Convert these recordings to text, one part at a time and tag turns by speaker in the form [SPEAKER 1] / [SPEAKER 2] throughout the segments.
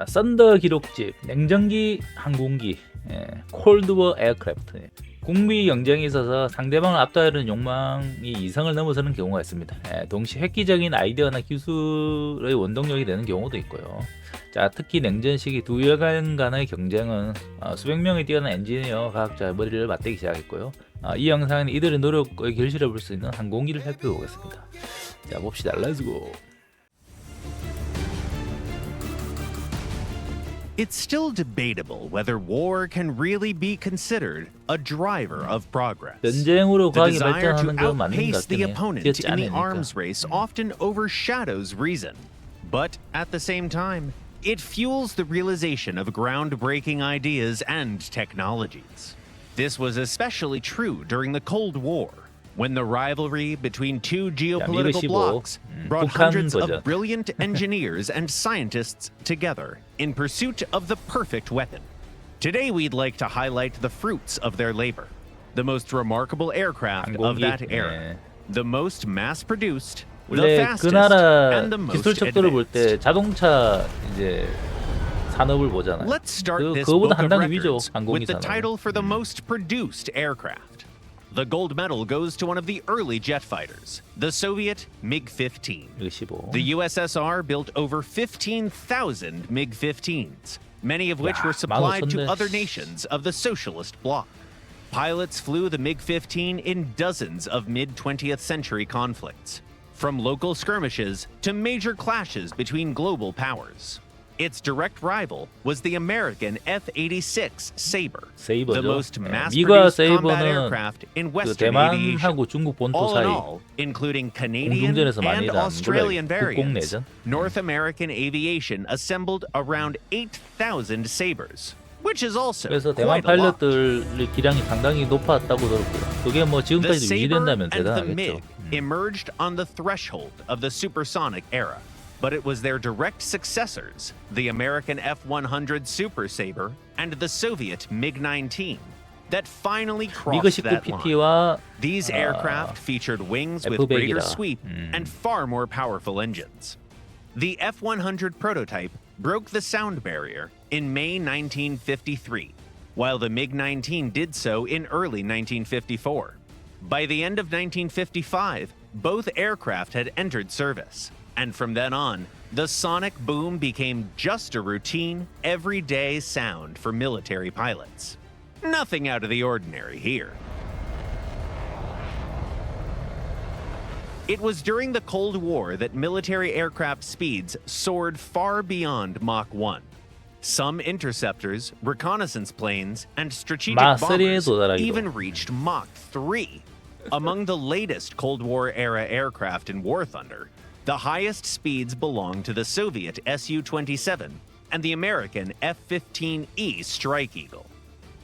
[SPEAKER 1] 자, 썬더 기록집, 냉전기 항공기, 예, 콜드워 에어크래프트. 예. 국미 경쟁에 있어서 상대방을 압도하려는 욕망이 이성을 넘어서는 경우가 있습니다. 예, 동시에 획기적인 아이디어나 기술의 원동력이 되는 경우도 있고요. 자, 특히 냉전 시기 두 여간 간의 경쟁은 어, 수백 명의 뛰어난 엔지니어 과학자의 머리를 맞대기 시작했고요. 어, 이 영상은 이들의 노력의 결실을 볼 수 있는 항공기를 살펴보겠습니다. 자, 봅시다. 렛츠고.
[SPEAKER 2] It's still debatable whether war can really be considered a driver of progress.
[SPEAKER 1] 전쟁으로
[SPEAKER 2] The
[SPEAKER 1] 과학이
[SPEAKER 2] desire to
[SPEAKER 1] 발전하는 건 맞는 것
[SPEAKER 2] outpace the
[SPEAKER 1] 같긴 해.
[SPEAKER 2] opponent
[SPEAKER 1] 뛰었지
[SPEAKER 2] in the
[SPEAKER 1] 않으니까.
[SPEAKER 2] arms race often overshadows reason. But at the same time, it fuels the realization of groundbreaking ideas and technologies. This was especially true during the Cold War, when the rivalry between two geopolitical
[SPEAKER 1] 15,
[SPEAKER 2] blocs
[SPEAKER 1] 음,
[SPEAKER 2] brought
[SPEAKER 1] 북한
[SPEAKER 2] hundreds
[SPEAKER 1] 버전.
[SPEAKER 2] of brilliant engineers and scientists together in pursuit of the perfect weapon. Today, we'd like to highlight the fruits of their labor, the most remarkable aircraft of
[SPEAKER 1] 항공기,
[SPEAKER 2] that era,
[SPEAKER 1] 예.
[SPEAKER 2] the most mass produced, the
[SPEAKER 1] 원래 그
[SPEAKER 2] fastest,
[SPEAKER 1] 나라
[SPEAKER 2] and the most
[SPEAKER 1] 기술 척도를 볼
[SPEAKER 2] advanced.
[SPEAKER 1] 때 자동차 이제 산업을 보잖아요.
[SPEAKER 2] Let's start
[SPEAKER 1] 그,
[SPEAKER 2] this
[SPEAKER 1] 그거보다
[SPEAKER 2] book
[SPEAKER 1] 한
[SPEAKER 2] of
[SPEAKER 1] 단계 위죠
[SPEAKER 2] records
[SPEAKER 1] 항공기
[SPEAKER 2] with the
[SPEAKER 1] 산업.
[SPEAKER 2] title for the most produced aircraft. The gold medal goes to one of the early jet fighters, the Soviet
[SPEAKER 1] MiG 15.
[SPEAKER 2] The USSR built over 15,000 MiG 15s, many of which were supplied to other nations of the socialist bloc. Pilots flew the MiG 15 in dozens of mid 20th century conflicts, from local skirmishes to major clashes between global powers. Its direct rival was the American F-86 Sabre,
[SPEAKER 1] 세이버죠.
[SPEAKER 2] the most
[SPEAKER 1] 예,
[SPEAKER 2] mass-produced
[SPEAKER 1] 미가
[SPEAKER 2] combat
[SPEAKER 1] 세이버는
[SPEAKER 2] aircraft in
[SPEAKER 1] 그
[SPEAKER 2] Western aviation.
[SPEAKER 1] 대만하고 중국 본토
[SPEAKER 2] All in
[SPEAKER 1] 사이
[SPEAKER 2] all, including Canadian
[SPEAKER 1] 공중전에서 많이
[SPEAKER 2] and
[SPEAKER 1] 일하는
[SPEAKER 2] Australian
[SPEAKER 1] 몰라요.
[SPEAKER 2] variants,
[SPEAKER 1] 국공내전.
[SPEAKER 2] North American Aviation assembled around 8,000 Sabres, which is also
[SPEAKER 1] 그래서 대만
[SPEAKER 2] quite a lot.
[SPEAKER 1] 파일럿들 기량이 상당히 높았다고 들었고요. 그게 뭐
[SPEAKER 2] The
[SPEAKER 1] 지금까지도
[SPEAKER 2] Sabre
[SPEAKER 1] 유지된다면
[SPEAKER 2] and the
[SPEAKER 1] 대단하겠죠.
[SPEAKER 2] MiG emerged on the threshold of the supersonic era, but it was their direct successors, the American F 100 Super Sabre and the Soviet MiG 19, that finally crossed that line. These aircraft featured wings with greater sweep and far more powerful engines. The F 100 prototype broke the sound barrier in May 1953, while the MiG 19 did so in early 1954. By the end of 1955, both aircraft had entered service. And from then on, the sonic boom became just a routine, everyday sound for military pilots. Nothing out of the ordinary here. It was during the Cold War that military aircraft speeds soared far beyond Mach 1. Some interceptors, reconnaissance planes, and strategic bombers even reached Mach 3. Among the latest Cold War era aircraft in War Thunder the highest speeds belong to the Soviet Su 27 and the American F 15E Strike Eagle.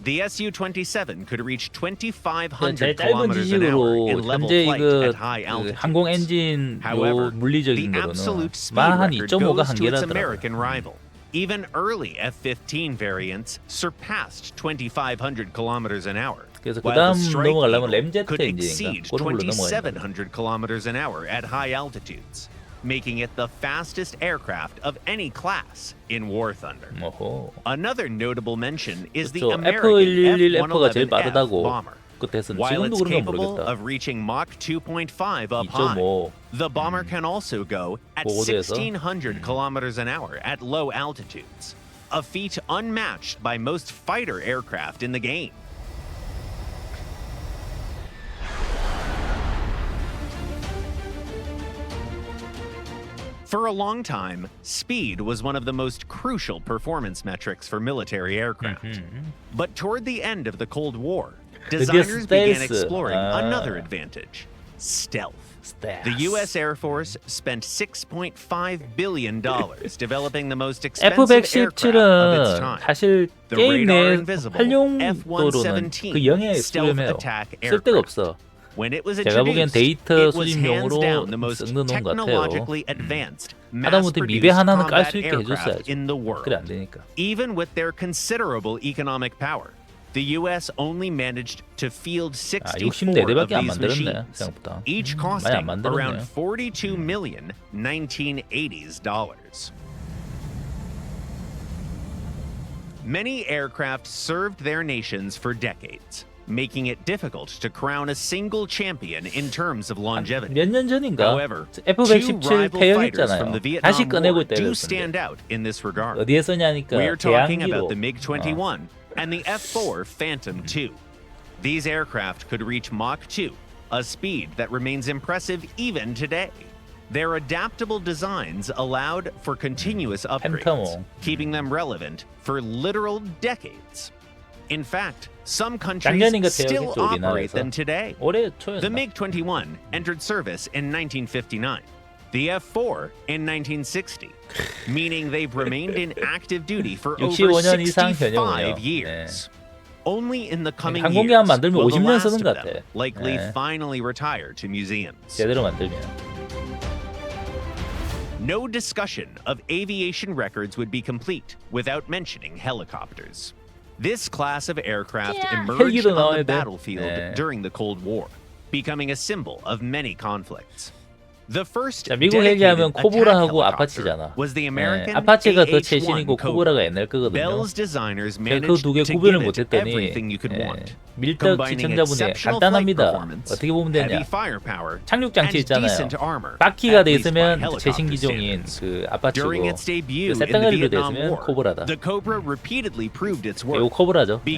[SPEAKER 2] The Su 27 could reach
[SPEAKER 1] 제일
[SPEAKER 2] 2,500
[SPEAKER 1] 짧은
[SPEAKER 2] kilometers an hour
[SPEAKER 1] 지식으로
[SPEAKER 2] in level
[SPEAKER 1] 현재
[SPEAKER 2] flight
[SPEAKER 1] 이거
[SPEAKER 2] at high
[SPEAKER 1] 그
[SPEAKER 2] altitudes.
[SPEAKER 1] 항공 엔진 요
[SPEAKER 2] However,
[SPEAKER 1] 물리적인
[SPEAKER 2] the
[SPEAKER 1] 거로는
[SPEAKER 2] absolute speed
[SPEAKER 1] 마한
[SPEAKER 2] record
[SPEAKER 1] 2.5가
[SPEAKER 2] goes to its
[SPEAKER 1] 한계라더라고요.
[SPEAKER 2] American rival. Even early F-15 variants surpassed 2,500 kilometers an hour.
[SPEAKER 1] 그래서
[SPEAKER 2] while
[SPEAKER 1] 그다음
[SPEAKER 2] the Strike
[SPEAKER 1] 넘어가려면
[SPEAKER 2] Eagle
[SPEAKER 1] 램제트
[SPEAKER 2] could
[SPEAKER 1] 엔진인가?
[SPEAKER 2] exceed
[SPEAKER 1] 그런 걸로 넘어가야 된다.
[SPEAKER 2] 2,700 kilometers an hour at high altitudes, making it the fastest aircraft of any class in War Thunder.
[SPEAKER 1] 어허.
[SPEAKER 2] Another notable mention is the
[SPEAKER 1] 그렇죠.
[SPEAKER 2] American
[SPEAKER 1] F111F가 제일
[SPEAKER 2] F-111F
[SPEAKER 1] 빠르다고
[SPEAKER 2] bomber.
[SPEAKER 1] 그때는
[SPEAKER 2] While
[SPEAKER 1] 지금도
[SPEAKER 2] it's
[SPEAKER 1] 그런가
[SPEAKER 2] capable
[SPEAKER 1] 모르겠다.
[SPEAKER 2] of reaching Mach 2.5 up high,
[SPEAKER 1] 2.5
[SPEAKER 2] the bomber can also go at
[SPEAKER 1] 고고도에서.
[SPEAKER 2] 1600 kilometers an hour at low altitudes, a feat unmatched by most fighter aircraft in the game. For a long time, speed was one of the most crucial performance metrics for military aircraft.
[SPEAKER 1] Mm-hmm.
[SPEAKER 2] But toward the end of the Cold War,
[SPEAKER 1] 드디어
[SPEAKER 2] designers began
[SPEAKER 1] 스텔스.
[SPEAKER 2] exploring
[SPEAKER 1] 아.
[SPEAKER 2] another advantage stealth.
[SPEAKER 1] 스텔스.
[SPEAKER 2] The U.S. Air Force spent $6.5 billion developing the most expensive aircraft of its
[SPEAKER 1] F117은
[SPEAKER 2] time.
[SPEAKER 1] 사실
[SPEAKER 2] The
[SPEAKER 1] 게임
[SPEAKER 2] radar
[SPEAKER 1] 내
[SPEAKER 2] invisible
[SPEAKER 1] 활용도로는
[SPEAKER 2] F-117
[SPEAKER 1] 그 영향에
[SPEAKER 2] stealth
[SPEAKER 1] 수렴해요.
[SPEAKER 2] attack
[SPEAKER 1] 쓸데가
[SPEAKER 2] aircraft.
[SPEAKER 1] 없어.
[SPEAKER 2] When it was
[SPEAKER 1] 제가 보기엔
[SPEAKER 2] introduced,
[SPEAKER 1] 데이터
[SPEAKER 2] it was hands
[SPEAKER 1] 수집용으로
[SPEAKER 2] down the most
[SPEAKER 1] 쓰는 놈 같아요.
[SPEAKER 2] technologically advanced,
[SPEAKER 1] 하다못해 미배
[SPEAKER 2] mass-produced
[SPEAKER 1] 하나는 깔
[SPEAKER 2] combat
[SPEAKER 1] 수 있게
[SPEAKER 2] aircraft
[SPEAKER 1] 해줬어야지.
[SPEAKER 2] in the world.
[SPEAKER 1] 그래 안 되니까.
[SPEAKER 2] Even with their considerable economic power, the U.S. only managed to field 64 of
[SPEAKER 1] 64대밖에 안
[SPEAKER 2] these
[SPEAKER 1] 만들었네,
[SPEAKER 2] machines,
[SPEAKER 1] 생각보다.
[SPEAKER 2] each
[SPEAKER 1] 음, 많이 안
[SPEAKER 2] costing
[SPEAKER 1] 만들었네요.
[SPEAKER 2] around 42 million 1980s dollars. Many aircraft served their nations for decades, making it difficult to crown a single champion in terms of longevity.
[SPEAKER 1] 몇 년 전인가
[SPEAKER 2] However, two
[SPEAKER 1] F-117
[SPEAKER 2] rival fighters from
[SPEAKER 1] 폐역했잖아요.
[SPEAKER 2] the Vietnam
[SPEAKER 1] 다시 꺼내고
[SPEAKER 2] War do
[SPEAKER 1] 때렸는데
[SPEAKER 2] stand out in this regard.
[SPEAKER 1] 어디에 쓰냐니까
[SPEAKER 2] We're talking
[SPEAKER 1] 대항기로
[SPEAKER 2] about the MiG-21
[SPEAKER 1] 어,
[SPEAKER 2] and the F-4 Phantom II. These aircraft could reach Mach 2, a speed that remains impressive even today. Their adaptable designs allowed for continuous upgrades,
[SPEAKER 1] 팬텀.
[SPEAKER 2] keeping them relevant for literal decades. In fact, some countries still operate them today. The MiG-21 entered service in 1959, the F-4 in 1960, meaning they've remained in active duty for over
[SPEAKER 1] 65
[SPEAKER 2] years. Only in the coming years will the last of them likely finally retire to museums. No discussion of aviation records would be complete without mentioning helicopters. This class of aircraft
[SPEAKER 1] yeah. emerged
[SPEAKER 2] on the battlefield
[SPEAKER 1] yeah.
[SPEAKER 2] during the Cold War, becoming a symbol of many conflicts. The first
[SPEAKER 1] 자, 미국
[SPEAKER 2] attack
[SPEAKER 1] 코브라하고 아파치잖아. 예,
[SPEAKER 2] American
[SPEAKER 1] 아파치가 더
[SPEAKER 2] AH-1
[SPEAKER 1] 최신이고. 코브라가 옛날 거거든요.
[SPEAKER 2] Bell's designers
[SPEAKER 1] 제가
[SPEAKER 2] managed
[SPEAKER 1] 그두 개 구별을 못했더니
[SPEAKER 2] everything you could
[SPEAKER 1] 예,
[SPEAKER 2] want.
[SPEAKER 1] 밀떡 시청자분이 간단합니다. 어떻게 보면 되냐? 착륙 장치 있잖아요. 바퀴가 돼 있으면 최신 기종인. 그 아파치고 그 셋덩어리로 돼 있으면 코브라다. 이거 코브라죠. 예.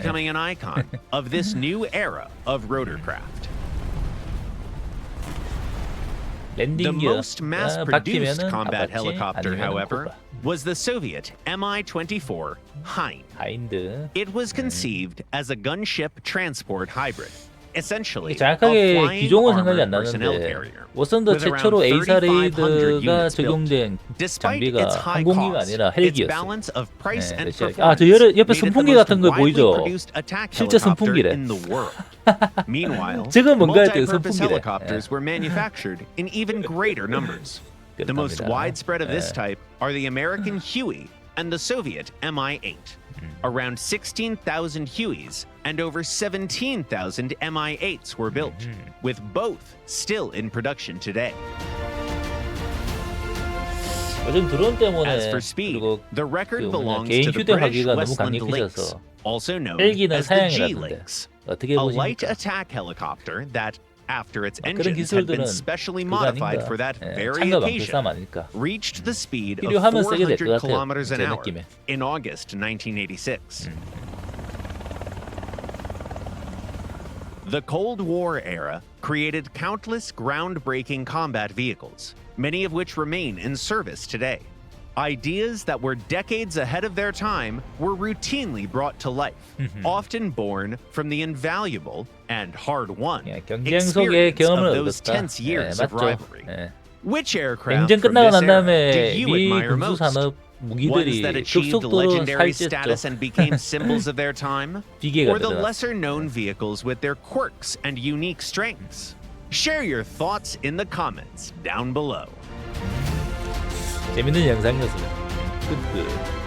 [SPEAKER 2] The most mass-produced combat helicopter, however, was the Soviet Mi-24 Hind. It was conceived as a gunship transport hybrid.
[SPEAKER 1] 정확하게
[SPEAKER 2] flying
[SPEAKER 1] 기종은 생각이 안
[SPEAKER 2] armored personnel
[SPEAKER 1] 나는데
[SPEAKER 2] carrier.
[SPEAKER 1] 워선더
[SPEAKER 2] with around
[SPEAKER 1] 최초로 A사
[SPEAKER 2] 3,500
[SPEAKER 1] 레이드가
[SPEAKER 2] units built.
[SPEAKER 1] 적용된
[SPEAKER 2] Despite
[SPEAKER 1] 장비가
[SPEAKER 2] its high
[SPEAKER 1] 항공기가
[SPEAKER 2] cost,
[SPEAKER 1] 아니라
[SPEAKER 2] its
[SPEAKER 1] 헬기였어.
[SPEAKER 2] balance of price
[SPEAKER 1] 네,
[SPEAKER 2] and
[SPEAKER 1] 러시아.
[SPEAKER 2] performance
[SPEAKER 1] 아, 저 옆에- 옆에
[SPEAKER 2] made it the
[SPEAKER 1] 선풍기
[SPEAKER 2] most
[SPEAKER 1] 같은 거
[SPEAKER 2] widely
[SPEAKER 1] 보이죠?
[SPEAKER 2] produced attack
[SPEAKER 1] 실제
[SPEAKER 2] helicopter
[SPEAKER 1] 선풍기래.
[SPEAKER 2] in the world. Meanwhile,
[SPEAKER 1] 지금 뭔가 할 때
[SPEAKER 2] multi-purpose
[SPEAKER 1] 선풍기래.
[SPEAKER 2] helicopters were manufactured in even greater numbers. The most
[SPEAKER 1] 그렇답니다.
[SPEAKER 2] widespread of this
[SPEAKER 1] 네.
[SPEAKER 2] type are the American Huey and the Soviet Mi-8. Around 16,000 Hueys and over 17,000 Mi-8s were built, with both still in production today.
[SPEAKER 1] 요즘 드론 때문에
[SPEAKER 2] As for speed,
[SPEAKER 1] 그리고
[SPEAKER 2] the record
[SPEAKER 1] 그 뭐냐,
[SPEAKER 2] belongs
[SPEAKER 1] 개인
[SPEAKER 2] to the
[SPEAKER 1] 휴대
[SPEAKER 2] British
[SPEAKER 1] 화기가 너무
[SPEAKER 2] Westland Lakes,
[SPEAKER 1] 강력해져서
[SPEAKER 2] also known
[SPEAKER 1] 헬기는
[SPEAKER 2] as the G
[SPEAKER 1] 사양이라던데
[SPEAKER 2] Lakes.
[SPEAKER 1] 어떻게
[SPEAKER 2] A light
[SPEAKER 1] 보십니까?
[SPEAKER 2] attack helicopter that, after its engines had been specially modified for that very occasion, reached the speed of 400 kilometers an hour in August 1986. The Cold War era created countless groundbreaking combat vehicles, many of which remain in service today. Ideas that were decades ahead of their time were routinely brought to life, mm-hmm. often born from the invaluable and
[SPEAKER 1] hard won
[SPEAKER 2] experience of those tense years
[SPEAKER 1] 네,
[SPEAKER 2] of rivalry.
[SPEAKER 1] 네.
[SPEAKER 2] Which aircraft from this era do you admire most? Ones that achieved legendary status and became symbols of their time? Or the lesser known vehicles with their quirks and unique strengths? Share your thoughts in the comments down below.
[SPEAKER 1] 재밌는 영상이었습니다. 끝. 끝.